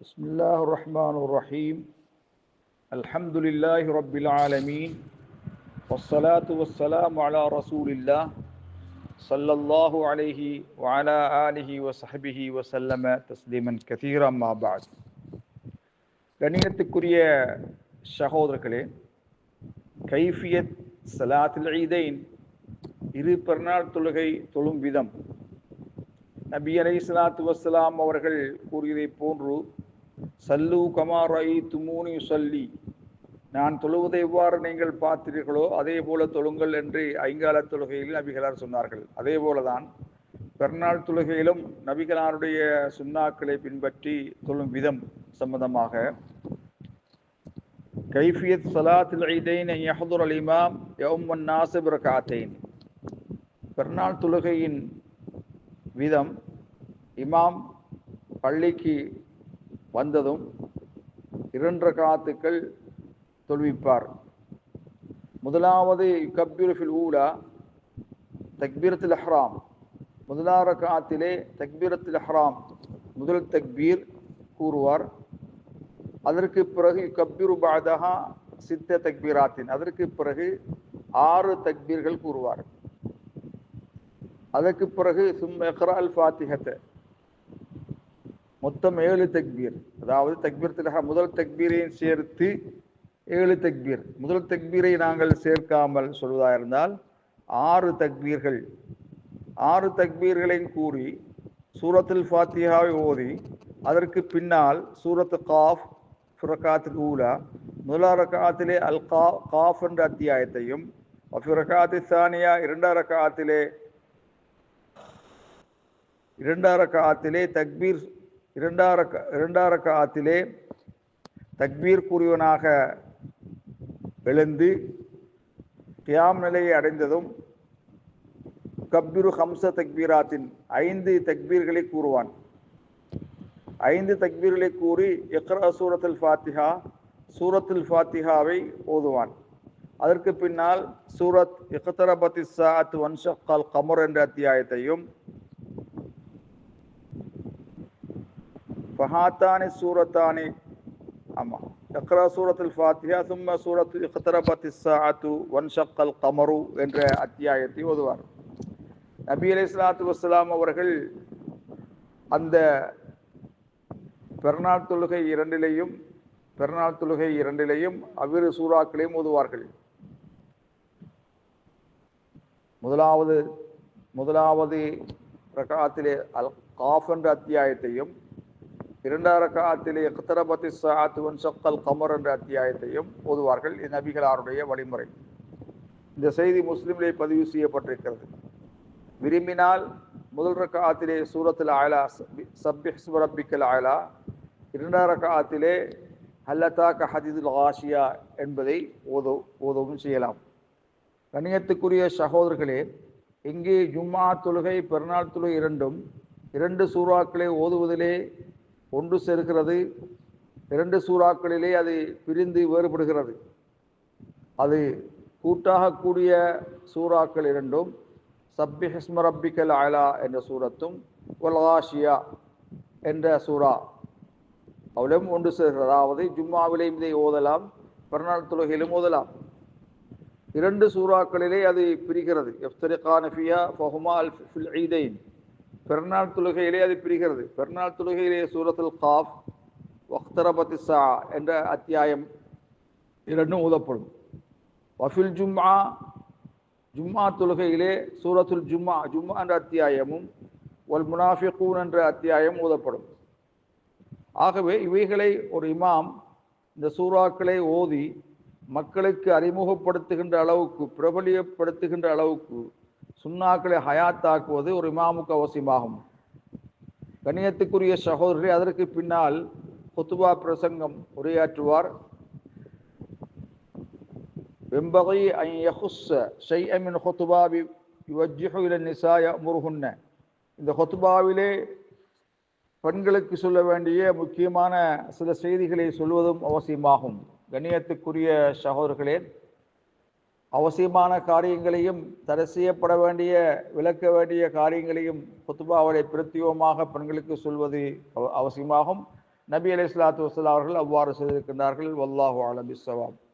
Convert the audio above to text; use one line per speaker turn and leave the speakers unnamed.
بسم الله الرحمن الرحيم الحمد لله رب العالمين والصلاة والسلام على رسول الله صلى الله عليه وعلى آله وصحبه وسلم تسليما كثيرا ما بعد கணியத்துக்குரிய சகோதரர்களே கைஃபியத் சலாத்தில் ஈதைன் இரு பெருநாள் தொழுகை தொழும் விதம் நபி அலை சலாத்து வசலாம் அவர்கள் கூறியதைப் போன்று சல்லு கமாரை துமூனி சொல்லி நான் தொழுவதை எவ்வாறு நீங்கள் பார்த்தீர்களோ அதே போல தொழுங்கள் என்று ஐங்கால தொழுகையில் நபிகளார் சொன்னார்கள். அதே போலதான் பெருநாள் தொழுகையிலும் நபிகளாருடைய சுண்ணாக்களை பின்பற்றி தொழும் விதம் சம்பந்தமாக. கைஃபியத் சலாத்தில் ஐதைன் யஹதுர் அல் இமாம் யௌமன் நாசிப் ரகாத்தைன். பெருநாள் தொழுகையின் விதம் இமாம் பள்ளிக்கு வந்ததும் இரண்டு காத்துக்கள் தொழுவிப்பார். முதலாவது கப்பீரஃபில் ஊலா தக்பீரத்தில் அஹ்ராம். முதலாவது காத்திலே தக்பீரத்தில் அஹ்ராம் முதல் தக்பீர் கூறுவார். அதற்கு பிறகு கப்பீரு பாதகா சித்த தக்பீராத்தின். அதற்கு பிறகு ஆறு தக்பீர்கள் கூறுவார். அதற்கு பிறகு சும் எஹ்ரா அல் ஃபாத்திஹத்தை. மொத்தம் ஏழு தக்பீர். அதாவது தக்பீர் திலகா முதல் தக்பீரையும் சேர்த்து ஏழு தக்பீர். முதல் தக்பீரை நாங்கள் சேர்க்காமல் சொல்வதாக இருந்தால் ஆறு தக்பீர்கள். ஆறு தக்பீர்களையும் கூறி சூரத்தில் ஃபாத்தியாவை ஓதி அதற்கு பின்னால் சூரத்து காஃப் ஃபுரகாத்துக்கு ஊலா முதலா ரகாத்திலே அல் கா காஃப் என்ற அத்தியாயத்தையும் ஃபிரகாத்து சானியா இரண்டாம் ரகாத்திலே இரண்டாம் ரகாத்திலே தக்பீர் இரண்டாம் இரண்டார காலத்திலே தக்பீர் கூறியவனாக எழுந்து கியாம் நிலையை அடைந்ததும் கப்பிரு ஹம்ச தக்பீராத்தின் ஐந்து தக்பீர்களை கூறுவான். ஐந்து தக்பீர்களை கூறி எக்ரா சூரத்துல் ஃபாத்திஹா சூரத்துல் ஃபாத்திஹாவை ஓதுவான். அதற்கு பின்னால் சூரத் இக்தரபத்தி சாத் வன்ஷக்கால் கமர் என்ற அத்தியாயத்தையும் ஃபஹாத்தானி சூரத்தானி ஆமாம் எக்ரா சூரத்தில் ஃபாத்தியா சும்ம சூரத்து இக்தரபத்தி சாத்து வன்ஷக்கல் கமரு என்ற அத்தியாயத்தை ஓதுவார் நபி அலி இஸ்லாத்து வஸ்லாம் அவர்கள் அந்த பெருநாள் தொழுகை இரண்டிலையும் பெருநாள் தொழுகை இரண்டிலையும் அவ்விரு சூறாக்களையும் ஓதுவார்கள் முதலாவது முதலாவது பிரகாத்திலே அல் காஃப் என்ற அத்தியாயத்தையும் இரண்டாம் ரகாத்திலே இக்தரபத்தி சாத் வன்சக்கல் கமர் என்ற அத்தியாயத்தையும் ஓதுவார்கள். நபிகளாருடைய வழிமுறை. இந்த செய்தி முஸ்லிம்லே பதிவு செய்யப்பட்டிருக்கிறது. விரும்பினால் முதல் ரக்காத்திலே சூரத்தில் ஆயலா சப்பிஹ் ரப்பிக்கல் ஆயலா இரண்டாம் ரகாத்திலே ஹல்லத்தாக்க ஹதீதுல் ஆஷியா என்பதை ஓதோ ஓதவும் செய்யலாம். கணியத்துக்குரிய சகோதரர்களே இங்கே ஜும்மா தொழுகை பெருநாள் தொழுகை இரண்டும் இரண்டு சூறாக்களை ஓதுவதிலே ஒன்று சேர்க்கிறது இரண்டு சூறாக்களிலே அது பிரிந்து வேறுபடுகிறது. அது கூட்டாக கூடிய சூறாக்கள் இரண்டும் சப்பி ஹஸ்ம ரப்பிக்கல் ஆலா என்ற சூரத்தும் ஒல்காஷியா என்ற சூறா அவளும் ஒன்று சேர்கிறது அதாவது ஜும்மாவிலேயும் இதை ஓதலாம் பிறநாள் தொழுகையிலும் ஓதலாம். இரண்டு சூறாக்களிலே அது பிரிகிறது. எஃப்தரிகானஃபியா ஃபஹுமா அல் ஃபில் ஈதைன் பெருநாள் தொழுகையிலே அது பிரிகிறது. பெருநாள் தொழுகையிலே சூரத்தில் காஃப் வக்தரபத்தி சா என்ற அத்தியாயம் இரண்டும் ஊதப்படும். வஃபில் ஜும்மா ஜும்மா தொழுகையிலே சூரத்துல் ஜும்மா ஜும்மா என்ற அத்தியாயமும் ஒல் முனாஃபிகூன் என்ற அத்தியாயம் ஊதப்படும். ஆகவே இவைகளை ஒரு இமாம் இந்த சூறாக்களை ஓதி மக்களுக்கு அறிமுகப்படுத்துகின்ற அளவுக்கு பிரபலியப்படுத்துகின்ற அளவுக்கு சுண்ணாக்களை ஹயாத்தாக்குவது ஒரு இமாமுக்கு அவசியமாகும். கணியத்துக்குரிய சகோதரி அதற்கு பின்னால் கொத்துபா பிரசங்கம் உரையாற்றுவார். வெம்பகை ஐ யஹுஸ்ஸ ஷை அமின் ஹுத்துபாபி யுவஜ்ஜிஹு இல நிசாய முருகுன்ன இந்த ஹொத்துபாவிலே பெண்களுக்கு சொல்ல வேண்டிய முக்கியமான சில செய்திகளை சொல்வதும் அவசியமாகும். கணியத்துக்குரிய சகோதரர்களே அவசியமான காரியங்களையும் தடை செய்யப்பட வேண்டிய விளக்க வேண்டிய காரியங்களையும் குத்துபாவுடைய பிரத்யோகமாக பெண்களுக்கு சொல்வது அவ- அவசியமாகும். நபி அலி இஸ்லாத்து வசலாம் அவர்கள் அவ்வாறு செய்திருக்கின்றார்கள். வல்லாஹு ஆலம்